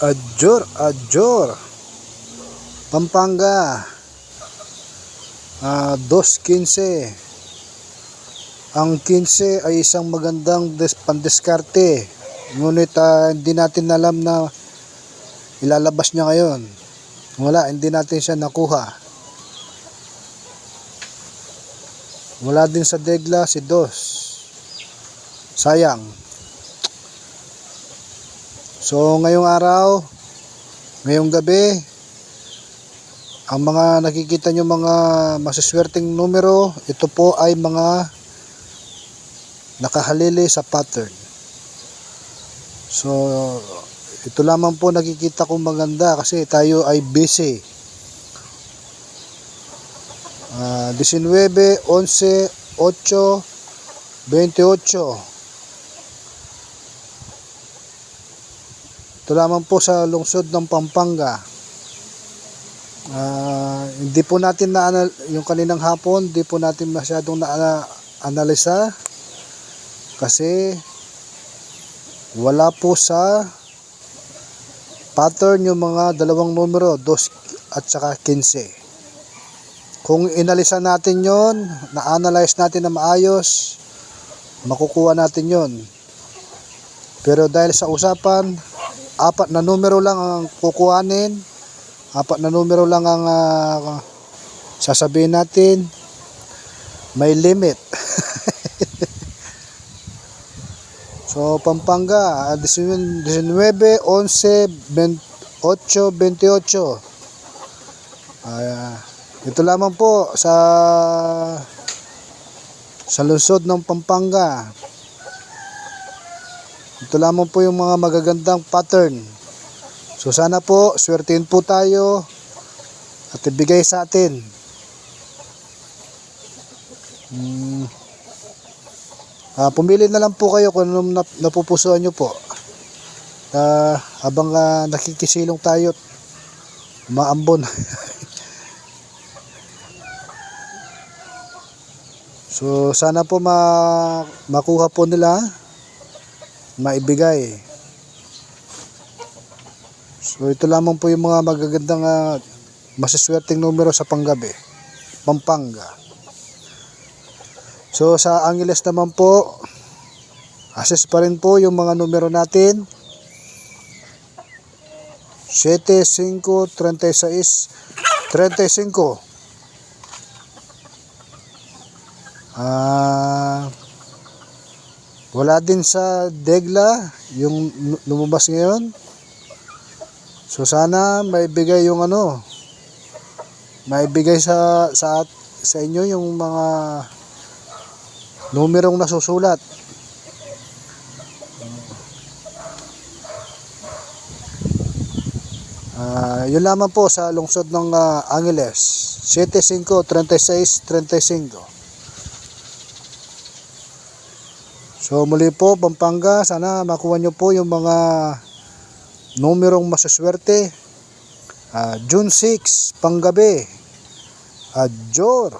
Ajor, Ajor. Pampanga. Ah, 2.15. Ang 15 ay isang magandang des pandiskarte. Ngunit ah, hindi natin alam na ilalabas niya ngayon. Wala, hindi natin siya nakuha. Wala din sa Degla si Dos. Sayang. So ngayong araw, ngayong gabi, ang mga nakikita nyo mga masaswerteng numero, ito po ay mga nakahalili sa pattern. So, ito lamang po nakikita kong maganda kasi tayo ay busy. Ah, 19, 11, 8, 28. Ito lamang po sa lungsod ng Pampanga. Ah, hindi po natin na yung kaninang hapon, hindi po natin masyadong na analisa kasi wala po sa pattern yung mga dalawang numero, 2 at saka 15. Kung inalisa natin yon, na-analyze natin na maayos, makukuha natin yon. Pero dahil sa usapan, apat na numero lang ang kukuhanin, apat na numero lang ang ah, sasabihin natin, may limit. so, Pampanga, ah, 19, 11, 20, 8, 28. Ah, ito lamang po sa sa lungsod ng Pampanga. Ito lamang po yung mga magagandang pattern. So sana po, swertihin po tayo at ibigay sa atin. Hmm. Ah, pumili na lang po kayo kung anong nap- napupusuan nyo po. Ah, habang ah, nakikisilong tayo, umaambon. so sana po ma makuha po nila maibigay. So ito lamang po yung mga magagandang uh, masaswerteng numero sa panggabi. Pampanga. So sa Angeles naman po, assess pa rin po yung mga numero natin. 7, 5, 36, 35. Ah... Wala din sa Degla yung lu- lumabas ngayon. So sana maibigay yung ano, maibigay sa sa at- sa inyo yung mga numerong nasusulat. Ah, yun lamang po sa lungsod ng ah, Angeles. 75 36 35. So muli po Pampanga, sana makuha nyo po yung mga numerong masaswerte. Ah, June 6, panggabi. Adjor.